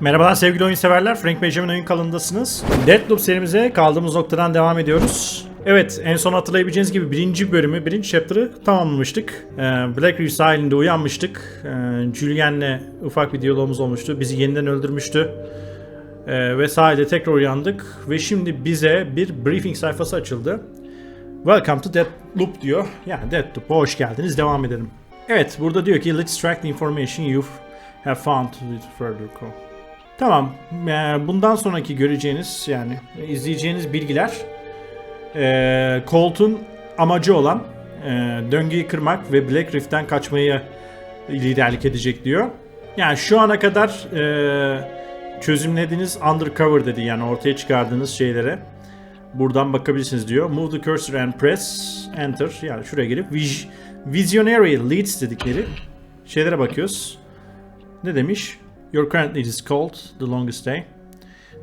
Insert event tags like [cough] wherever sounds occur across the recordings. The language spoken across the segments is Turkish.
Merhabalar sevgili oyun severler. Frank Benjamin oyun kalındasınız. Deathloop serimize kaldığımız noktadan devam ediyoruz. Evet en son hatırlayabileceğiniz gibi birinci bölümü, birinci chapter'ı tamamlamıştık. Ee, Black Reef sahilinde uyanmıştık. Ee, Julian'le ufak bir diyalogumuz olmuştu. Bizi yeniden öldürmüştü. Ee, ve sahilde tekrar uyandık. Ve şimdi bize bir briefing sayfası açıldı. Welcome to Deathloop diyor. Yani Deathloop'a hoş geldiniz. Devam edelim. Evet burada diyor ki Let's track the information you have found with further call. Tamam. Ee, bundan sonraki göreceğiniz yani izleyeceğiniz bilgiler e, Colt'un amacı olan e, döngüyü kırmak ve Black Rift'ten kaçmayı liderlik edecek diyor. Yani şu ana kadar e, çözümlediğiniz undercover dedi yani ortaya çıkardığınız şeylere buradan bakabilirsiniz diyor. Move the cursor and press enter yani şuraya gelip vis- visionary leads dedikleri şeylere bakıyoruz. Ne demiş? Your current lead is called The Longest Day.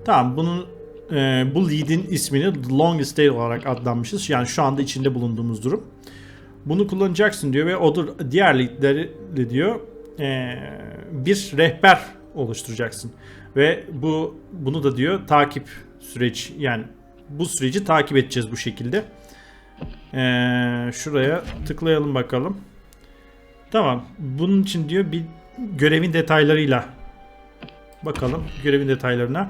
Tamam bunun e, bu lead'in ismini The Longest Day olarak adlanmışız. Yani şu anda içinde bulunduğumuz durum. Bunu kullanacaksın diyor ve odur diğer lead'leri diyor e, bir rehber oluşturacaksın. Ve bu bunu da diyor takip süreç yani bu süreci takip edeceğiz bu şekilde. E, şuraya tıklayalım bakalım. Tamam. Bunun için diyor bir görevin detaylarıyla bakalım görevin detaylarına.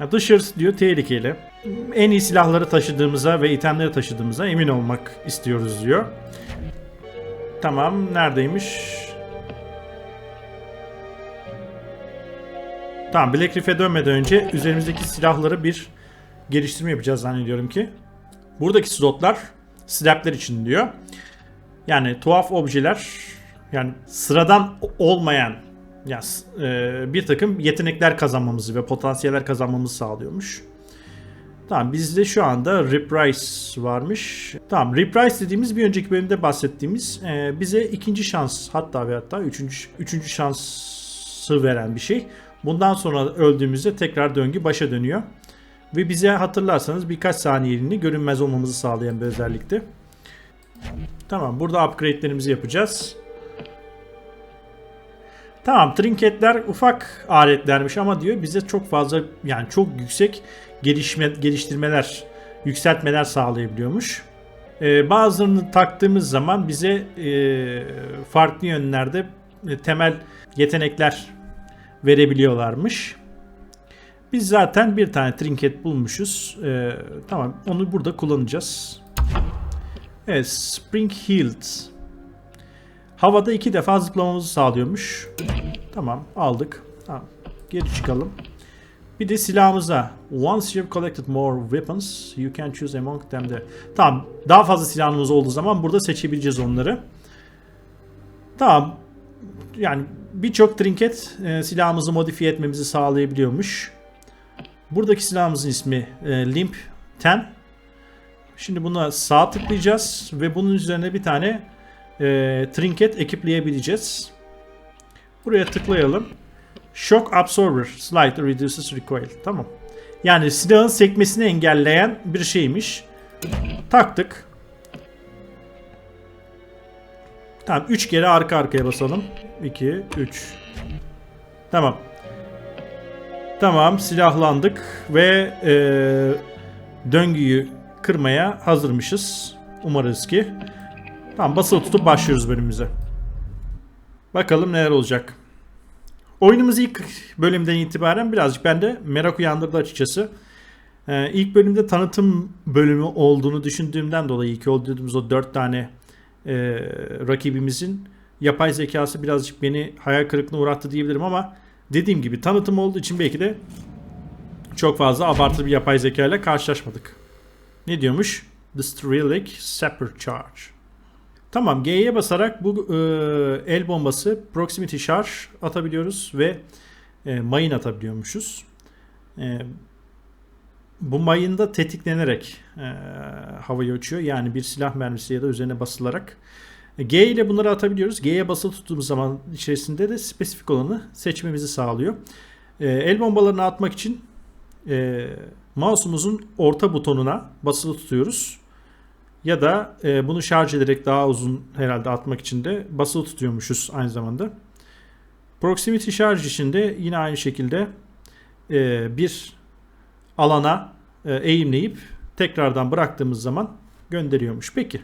Ya dışarısı diyor tehlikeli. En iyi silahları taşıdığımıza ve itemleri taşıdığımıza emin olmak istiyoruz diyor. Tamam neredeymiş? Tamam Black Reef'e dönmeden önce üzerimizdeki silahları bir geliştirme yapacağız zannediyorum ki. Buradaki slotlar strapler için diyor. Yani tuhaf objeler yani sıradan olmayan yani e, bir takım yetenekler kazanmamızı ve potansiyeller kazanmamızı sağlıyormuş. Tamam bizde şu anda Reprise varmış. Tamam Reprise dediğimiz bir önceki bölümde bahsettiğimiz e, bize ikinci şans hatta ve hatta üçüncü, üçüncü şansı veren bir şey. Bundan sonra öldüğümüzde tekrar döngü başa dönüyor. Ve bize hatırlarsanız birkaç saniyeliğini görünmez olmamızı sağlayan bir özellikti. Tamam burada upgrade'lerimizi yapacağız. Tamam trinketler ufak aletlermiş ama diyor bize çok fazla yani çok yüksek gelişme, geliştirmeler, yükseltmeler sağlayabiliyormuş. Ee, bazılarını taktığımız zaman bize e, farklı yönlerde e, temel yetenekler verebiliyorlarmış. Biz zaten bir tane trinket bulmuşuz. Ee, tamam onu burada kullanacağız. Evet Spring Healed. Havada iki defa zıplamamızı sağlıyormuş. Tamam aldık. Tamam. Geri çıkalım. Bir de silahımıza. Once you've collected more weapons, you can choose among them de. Tamam. Daha fazla silahımız olduğu zaman burada seçebileceğiz onları. Tamam. Yani birçok trinket e, silahımızı modifiye etmemizi sağlayabiliyormuş. Buradaki silahımızın ismi e, Limp 10. Şimdi buna sağ tıklayacağız ve bunun üzerine bir tane e, trinket ekipleyebileceğiz. Buraya tıklayalım. Shock Absorber slightly reduces recoil. Tamam. Yani silahın sekmesini engelleyen bir şeymiş. Taktık. Tamam 3 kere arka arkaya basalım. 2 3 Tamam. Tamam silahlandık ve e, döngüyü kırmaya hazırmışız. Umarız ki. Tamam basılı tutup başlıyoruz bölümümüze. Bakalım neler olacak. Oyunumuz ilk bölümden itibaren birazcık bende merak uyandırdı açıkçası. Ee, ilk bölümde tanıtım bölümü olduğunu düşündüğümden dolayı ilk öldürdüğümüz o 4 tane e, rakibimizin yapay zekası birazcık beni hayal kırıklığına uğrattı diyebilirim ama dediğim gibi tanıtım olduğu için belki de çok fazla abartılı bir yapay zeka ile karşılaşmadık. Ne diyormuş? The Strelic Sapper Charge. Tamam G'ye basarak bu e, el bombası proximity charge atabiliyoruz ve e, mayın atabiliyormuşuz. E, bu mayın tetiklenerek e, havaya uçuyor. Yani bir silah mermisi ya da üzerine basılarak. E, G ile bunları atabiliyoruz. G'ye basılı tuttuğumuz zaman içerisinde de spesifik olanı seçmemizi sağlıyor. E, el bombalarını atmak için e, mouse'umuzun orta butonuna basılı tutuyoruz. Ya da e, bunu şarj ederek daha uzun herhalde atmak için de basılı tutuyormuşuz aynı zamanda. Proximity Charge için de yine aynı şekilde e, bir alana e, eğimleyip tekrardan bıraktığımız zaman gönderiyormuş. Peki.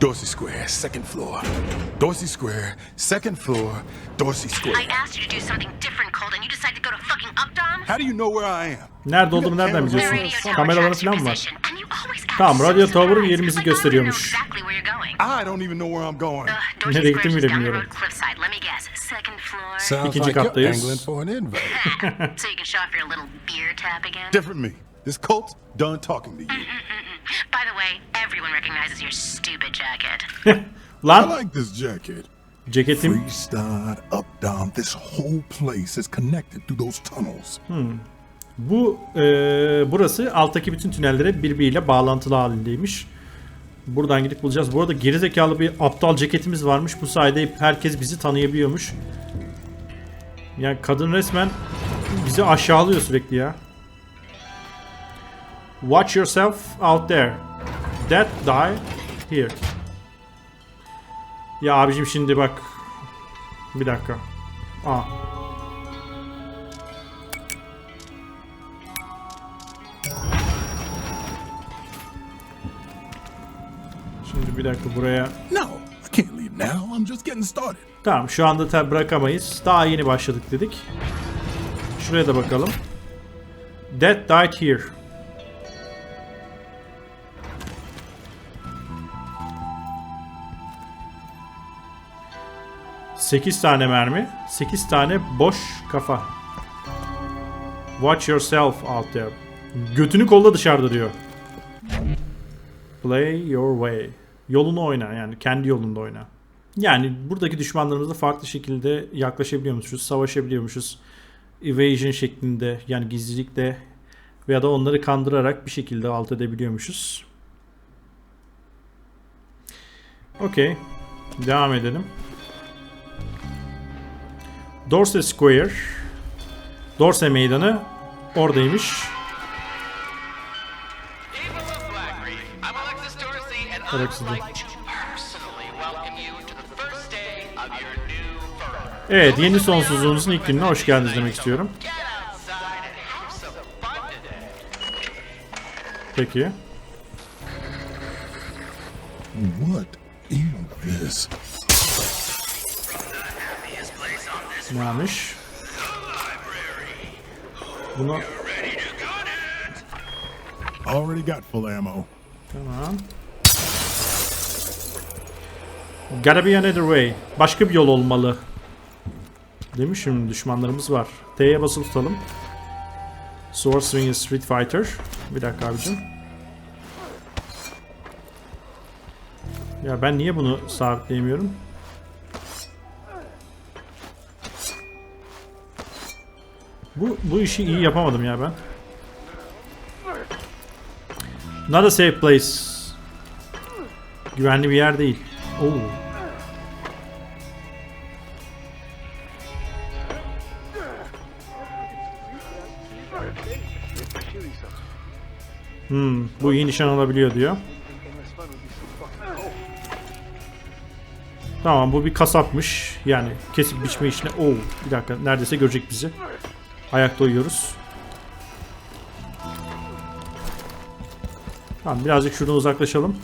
Dorsey Square, second floor. Dorsey Square, second floor. Dorsey I Square. asked you to do something different, Colton. You decided to go to fucking Updom? How do you know where I am? Nerede olduğumu nereden biliyorsun? Kameraları falan mı var? Position, and you always act Tamam, so radyo tower surprised. yerimizi Like I wanna know gösteriyormuş. exactly where you're going. I don't even know where I'm going. Ugh, Dorsey Nereye Square's gittiğimi just bile down the bilmiyorum. road cliffside. Let me guess. Second floor. Sounds İkinci like you're kattayız. angling for an invite. [laughs] so you can show off your little beer tap again? Different me. This cult's done talking to you. By the way, everyone recognizes your stupid jacket. [laughs] I Lan like this jacket. ceketim Freestyle, up, down. This whole place is connected through those tunnels. Bu e, burası alttaki bütün tünellere birbiriyle bağlantılı halindeymiş. Buradan gidip bulacağız. Bu arada gerizekalı bir aptal ceketimiz varmış. Bu sayede herkes bizi tanıyabiliyormuş. Yani kadın resmen bizi aşağılıyor sürekli ya. Watch yourself out there. That die here. Ya abicim şimdi bak. Bir dakika. Aa. Bir dakika buraya. No, I can't leave now. I'm just getting started. Tamam şu anda tabi bırakamayız. Daha yeni başladık dedik. Şuraya da bakalım. Dead died here. Sekiz tane mermi. Sekiz tane boş kafa. Watch yourself out there. Götünü kolla dışarıda diyor. Play your way. Yolunu oyna yani kendi yolunda oyna. Yani buradaki düşmanlarımızla farklı şekilde yaklaşabiliyormuşuz, savaşabiliyormuşuz. Evasion şeklinde yani gizlilikle veya da onları kandırarak bir şekilde alt edebiliyormuşuz. Okey. Devam edelim. Dorsey Square. Dorsey Meydanı oradaymış. Firm. Evet yeni sonsuzluğunuzun ilk gününe hoş geldiniz demek istiyorum. Peki. What is this? Neymiş? Buna Already got full ammo. Tamam. Gotta be another way. Başka bir yol olmalı. Demişim düşmanlarımız var. T'ye basılı tutalım. Sword Swing Street Fighter. Bir dakika abicim. Ya ben niye bunu sabitleyemiyorum? Bu, bu işi iyi yapamadım ya ben. Not a safe place. Güvenli bir yer değil. Oo. Hmm, bu iyi nişan alabiliyor diyor. Tamam bu bir kasapmış. Yani kesip biçme işine. Oo, bir dakika neredeyse görecek bizi. Ayakta uyuyoruz. Tamam birazcık şuradan uzaklaşalım.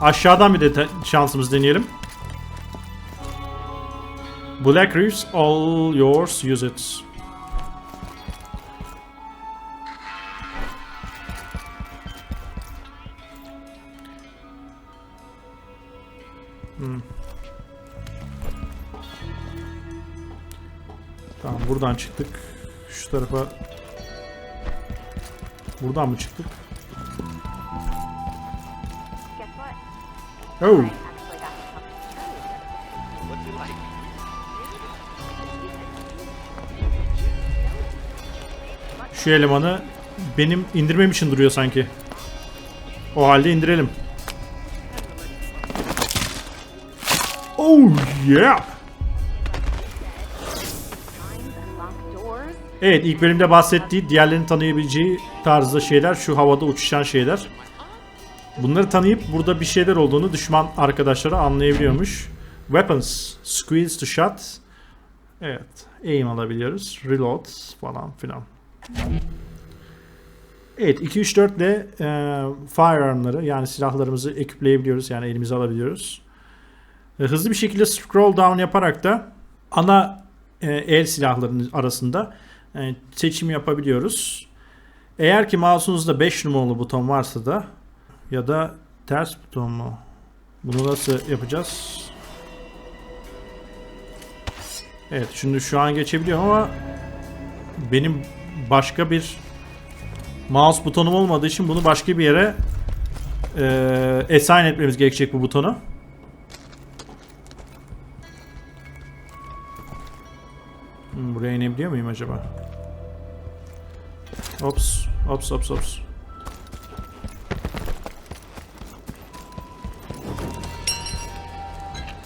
Aşağıdan bir de şansımız deneyelim. Black Reefs all yours use it. Hmm. Tamam buradan çıktık. Şu tarafa Buradan mı çıktık? Oh. Şu elemanı benim indirmem için duruyor sanki. O halde indirelim. Yeah. Evet ilk bölümde bahsettiği diğerlerini tanıyabileceği tarzda şeyler şu havada uçuşan şeyler. Bunları tanıyıp burada bir şeyler olduğunu düşman arkadaşları anlayabiliyormuş. Weapons. Squeeze to shot. Evet. Aim alabiliyoruz. Reload falan filan. Evet 2 3 4 ile e, firearmları yani silahlarımızı ekipleyebiliyoruz yani elimize alabiliyoruz. E, hızlı bir şekilde scroll down yaparak da ana e, el silahlarının arasında e, seçim yapabiliyoruz. Eğer ki mouse'unuzda 5 numaralı buton varsa da ya da ters buton mu? Bunu nasıl yapacağız? Evet şimdi şu an geçebiliyorum ama benim başka bir mouse butonum olmadığı için bunu başka bir yere e, assign etmemiz gerekecek bu butonu. Hmm, buraya inebiliyor muyum acaba? Ops, ops, ops, ops.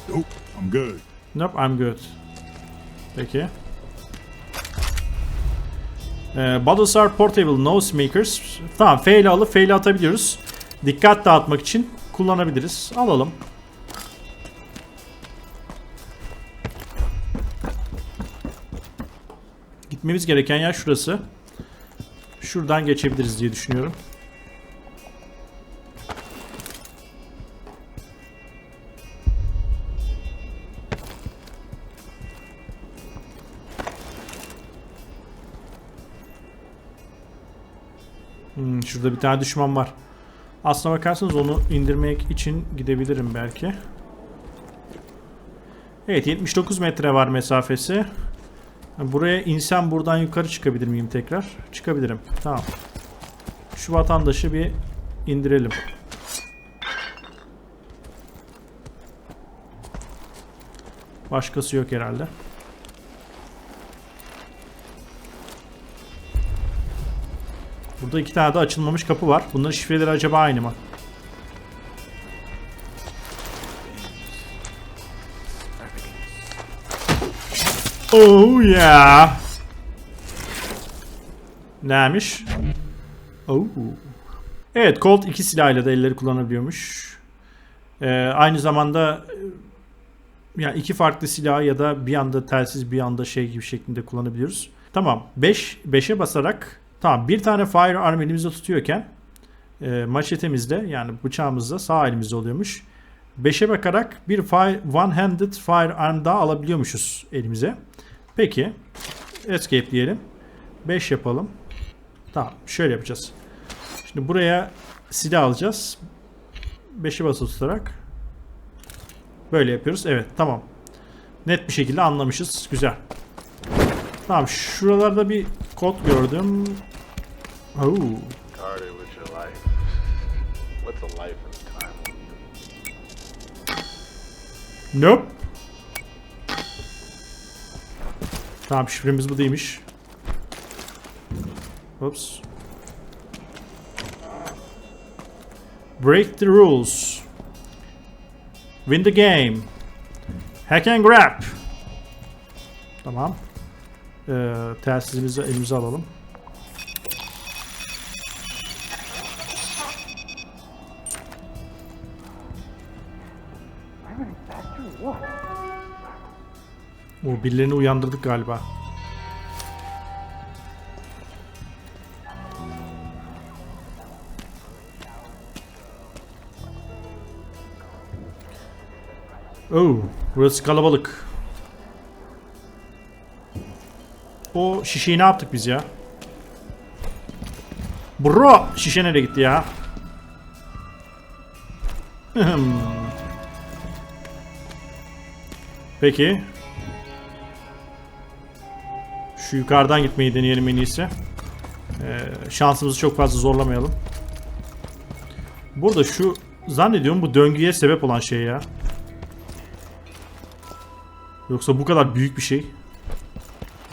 Nope, I'm good. Nope, I'm good. Peki. Ee, bottles are portable, no makers. Tamam, fail alıp fail atabiliyoruz. Dikkat dağıtmak için kullanabiliriz. Alalım. Gitmemiz gereken yer şurası. Şuradan geçebiliriz diye düşünüyorum. Hmm, şurada bir tane düşman var. Aslına bakarsanız onu indirmek için gidebilirim belki. Evet 79 metre var mesafesi. Buraya insem buradan yukarı çıkabilir miyim tekrar? Çıkabilirim. Tamam. Şu vatandaşı bir indirelim. Başkası yok herhalde. Burada iki tane de açılmamış kapı var. Bunların şifreleri acaba aynı mı? Oh yeah. Neymiş? Oh. Evet Colt iki silahıyla da elleri kullanabiliyormuş. Ee, aynı zamanda e, yani iki farklı silah ya da bir anda telsiz bir anda şey gibi şeklinde kullanabiliyoruz. Tamam 5 5'e basarak tamam bir tane firearm elimizde tutuyorken e, maçetemizde yani bıçağımızda sağ elimizde oluyormuş. 5'e bakarak bir fire, one-handed firearm daha alabiliyormuşuz elimize. Peki. Escape diyelim. 5 yapalım. Tamam. Şöyle yapacağız. Şimdi buraya silah alacağız. 5'i basılı tutarak. Böyle yapıyoruz. Evet. Tamam. Net bir şekilde anlamışız. Güzel. Tamam. Şuralarda bir kod gördüm. Oo. Carter Tamam şifremiz bu değilmiş. Oops. Break the rules. Win the game. Hack and grab. Tamam. Ee, telsizimizi elimize alalım. O birilerini uyandırdık galiba. Oh, burası kalabalık. O şişeyi ne yaptık biz ya? Bro, şişe nereye gitti ya? [laughs] Hmm. Peki. Şu yukarıdan gitmeyi deneyelim en iyisi. Ee, şansımızı çok fazla zorlamayalım. Burada şu zannediyorum bu döngüye sebep olan şey ya. Yoksa bu kadar büyük bir şey.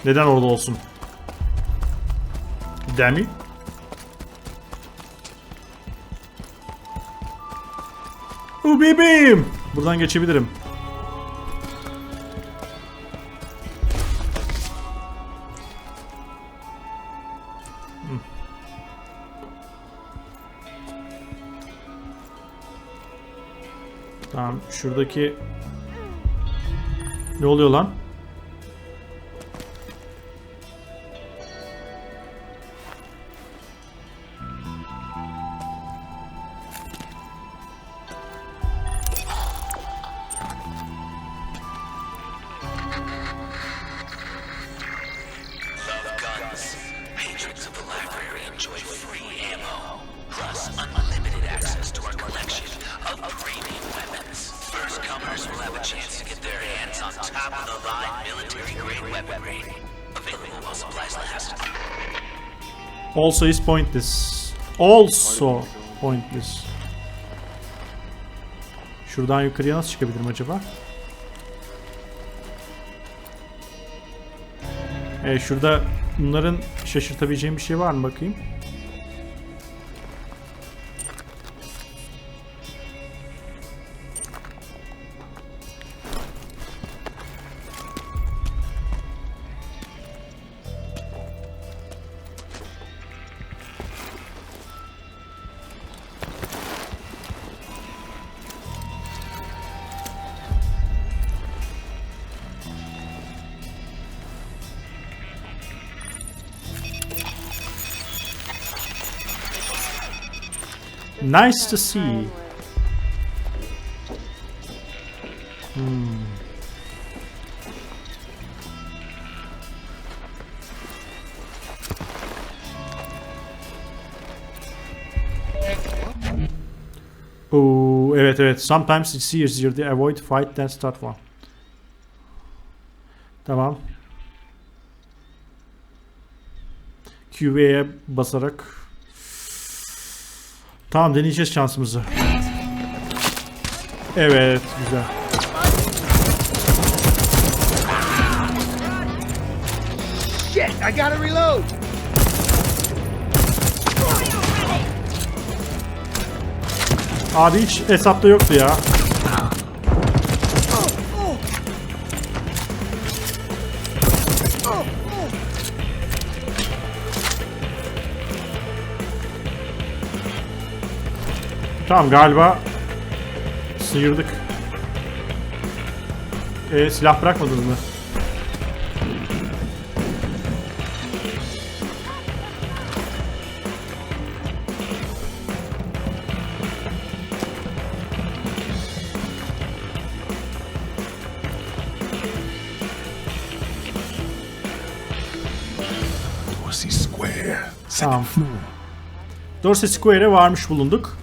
Neden orada olsun? Demi? Oh bebeğim! Buradan geçebilirim. şuradaki... Ne oluyor lan? Also is pointless. Also pointless. Şuradan yukarıya nasıl çıkabilirim acaba? E şurada bunların şaşırtabileceğim bir şey var mı bakayım? Nice to see. Oo, evet evet. Sometimes it's easier to avoid fight than start one. Tamam. QV'ye basarak Tamam deneyeceğiz şansımızı. Evet güzel. Shit, I gotta reload. Abi hiç hesapta yoktu ya. Tamam galiba sıyırdık. E, silah bırakmadınız mı? Dorsey Square. Tamam. Dorset Square'e varmış bulunduk.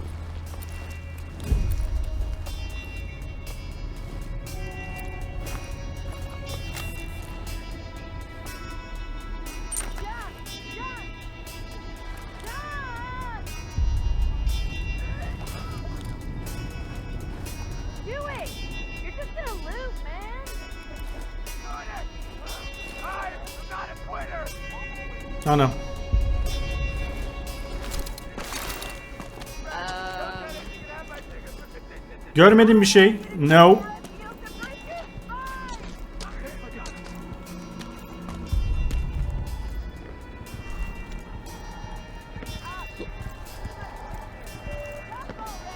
Görmedim bir şey. No.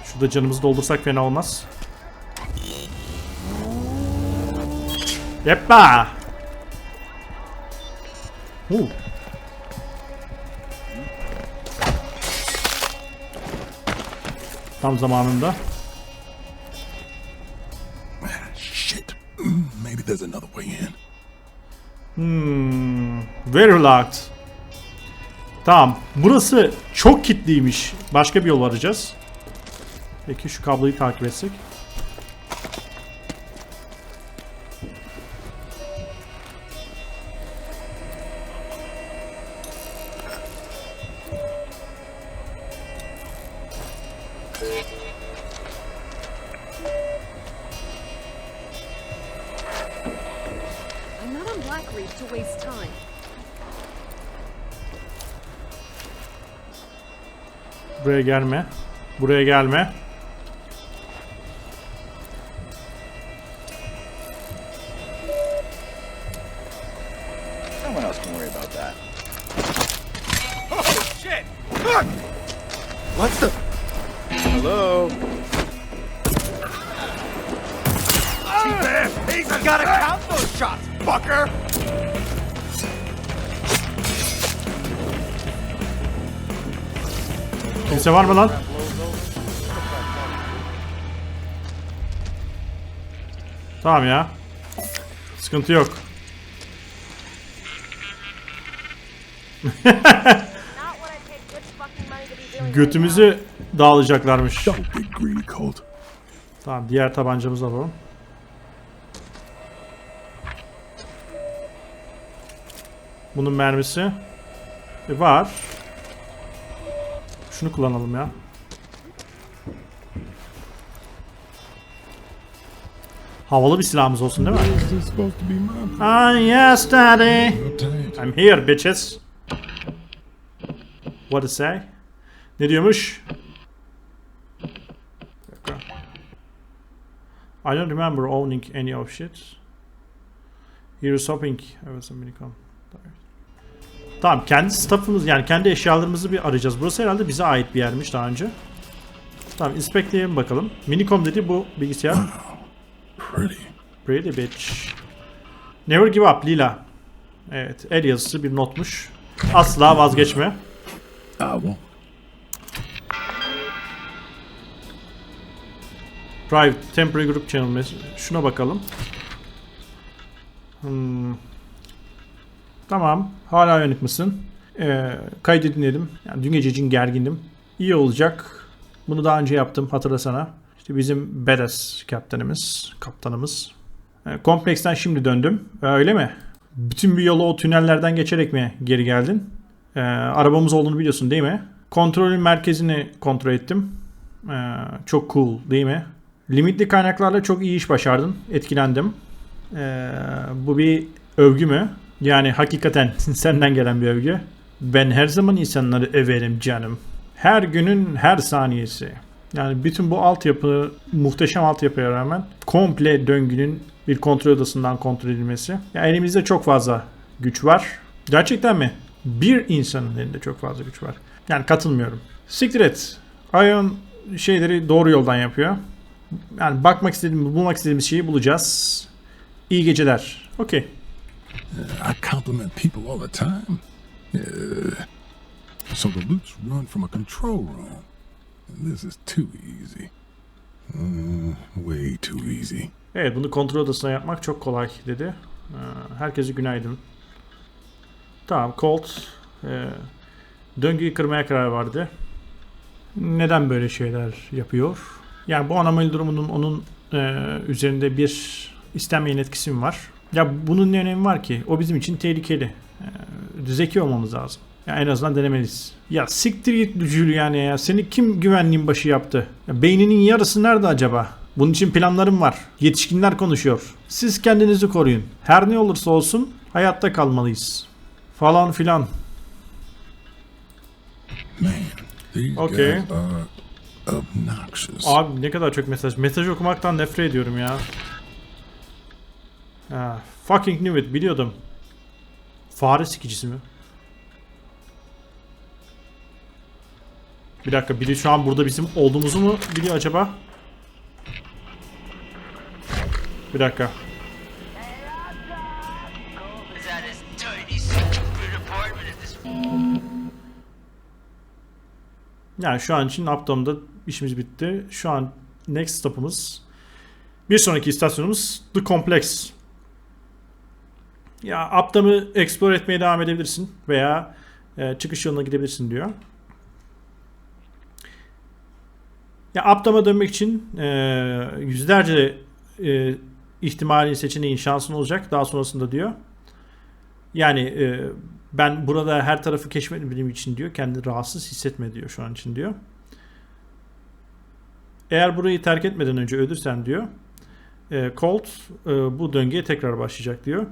Şurada canımızı doldursak fena olmaz. Yeppa! Huu. Tam zamanında. Hmm, very locked. Tamam. Burası çok kilitliymiş. Başka bir yol arayacağız. Peki şu kabloyu takip etsek. Buraya gelme. Buraya gelme. Someone else can worry about that. What's the? Hello. He's gotta count those fucker! Kimse var mı lan? Tamam ya. Sıkıntı yok. [laughs] Götümüzü dağılacaklarmış. Tamam diğer tabancamızı alalım. Bunun mermisi E, var. Şunu kullanalım ya. Havalı bir silahımız olsun değil mi? Ah yes daddy. I'm here bitches. What to say? Ne diyormuş? I don't remember owning any of shit. Here's hoping I was a minicom. Tamam kendi staffımız yani kendi eşyalarımızı bir arayacağız. Burası herhalde bize ait bir yermiş daha önce. Tamam inspectleyelim bakalım. Minicom dedi bu bilgisayar. [clears throat] Pretty. Pretty bitch. Never give up Lila. Evet el yazısı bir notmuş. Asla vazgeçme. Won't. Private temporary group channel Şuna bakalım. Hmm. Tamam. Hala uyanık mısın? Ee, kaydı dinledim. Yani dün gece için gergindim. İyi olacak. Bunu daha önce yaptım hatırlasana. İşte bizim badass kaptanımız, kaptanımız. Ee, kompleksten şimdi döndüm. Ee, öyle mi? Bütün bir yolu o tünellerden geçerek mi geri geldin? Ee, arabamız olduğunu biliyorsun değil mi? Kontrolün merkezini kontrol ettim. Ee, çok cool değil mi? Limitli kaynaklarla çok iyi iş başardın. Etkilendim. Ee, bu bir övgü mü? Yani hakikaten [laughs] senden gelen bir övgü. Ben her zaman insanları överim canım. Her günün her saniyesi. Yani bütün bu altyapı, muhteşem altyapıya rağmen komple döngünün bir kontrol odasından kontrol edilmesi. Yani elimizde çok fazla güç var. Gerçekten mi? Bir insanın elinde çok fazla güç var. Yani katılmıyorum. Siktir et. Ion şeyleri doğru yoldan yapıyor. Yani bakmak istediğimiz, bulmak istediğimiz şeyi bulacağız. İyi geceler. Okey. I compliment people all the time. Yeah. So the loots run from a control room. This is too easy. Mm, way too easy. Evet bunu kontrol odasına yapmak çok kolay dedi. Ee, Herkese günaydın. Tamam Colt e, döngüyü kırmaya karar verdi. Neden böyle şeyler yapıyor? Yani bu anomali durumunun onun e, üzerinde bir istenmeyen etkisi mi var? Ya bunun ne önemi var ki? O bizim için tehlikeli. E, zeki olmamız lazım. Ya en azından denemeliyiz. Ya siktir git yani ya. Seni kim güvenliğin başı yaptı? Ya beyninin yarısı nerede acaba? Bunun için planlarım var. Yetişkinler konuşuyor. Siz kendinizi koruyun. Her ne olursa olsun hayatta kalmalıyız. Falan filan. Okay. Abi ne kadar çok mesaj. Mesaj okumaktan nefret ediyorum ya. Ha, fucking knew it. Biliyordum. Fare sikicisi mi? Bir dakika biri şu an burada bizim olduğumuzu mu biliyor acaba? Bir dakika. Yani şu an için Uptown'da işimiz bitti. Şu an next stop'umuz bir sonraki istasyonumuz The Complex. Ya Uptown'ı explore etmeye devam edebilirsin veya e, çıkış yoluna gidebilirsin diyor. Ya Uptown'a dönmek için e, yüzlerce e, ihtimalin seçeneğin şansın olacak daha sonrasında diyor. Yani e, ben burada her tarafı keşfetmediğim için diyor kendi rahatsız hissetme diyor şu an için diyor. Eğer burayı terk etmeden önce ölürsen diyor e, Colt e, bu döngüye tekrar başlayacak diyor.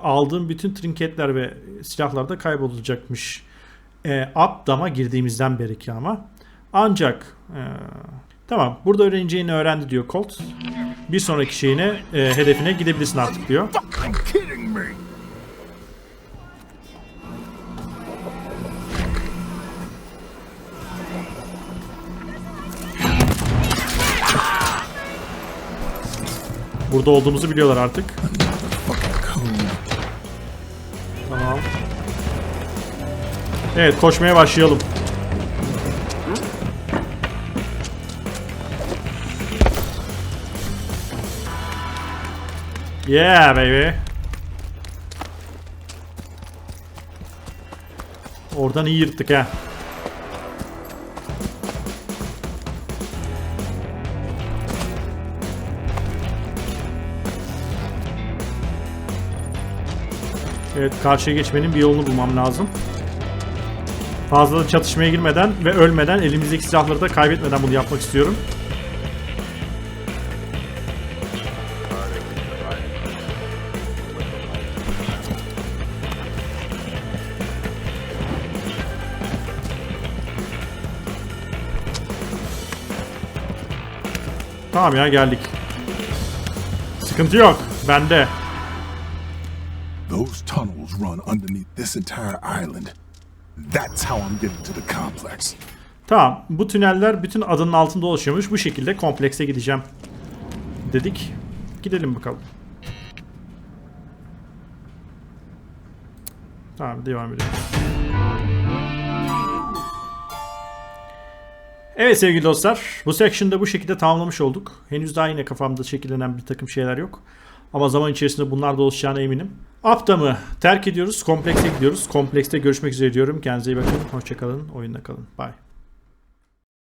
Aldığım bütün trinketler ve silahlar da kaybolacakmış. E, Updam'a girdiğimizden beri ki ama. Ancak e, tamam burada öğreneceğini öğrendi diyor Colt. Bir sonraki şeyine e, hedefine gidebilirsin artık diyor. Burada olduğumuzu biliyorlar artık. Evet koşmaya başlayalım. Yeah baby. Oradan iyi yırttık ha. Evet karşıya geçmenin bir yolunu bulmam lazım. Fazla da çatışmaya girmeden ve ölmeden elimizdeki silahları da kaybetmeden bunu yapmak istiyorum. Tamam ya geldik. Sıkıntı yok. Bende. Those tunnels run underneath this entire island. That's how I'm getting to the complex. Tamam. Bu tüneller bütün adının altında oluşuyormuş. Bu şekilde komplekse gideceğim. Dedik. Gidelim bakalım. Tamam devam edelim. Evet sevgili dostlar. Bu section'da bu şekilde tamamlamış olduk. Henüz daha yine kafamda şekillenen bir takım şeyler yok. Ama zaman içerisinde bunlar da oluşacağına eminim. Aptamı terk ediyoruz. Komplekse gidiyoruz. Komplekste görüşmek üzere diyorum. Kendinize iyi bakın. Hoşçakalın. Oyunda kalın. Bye.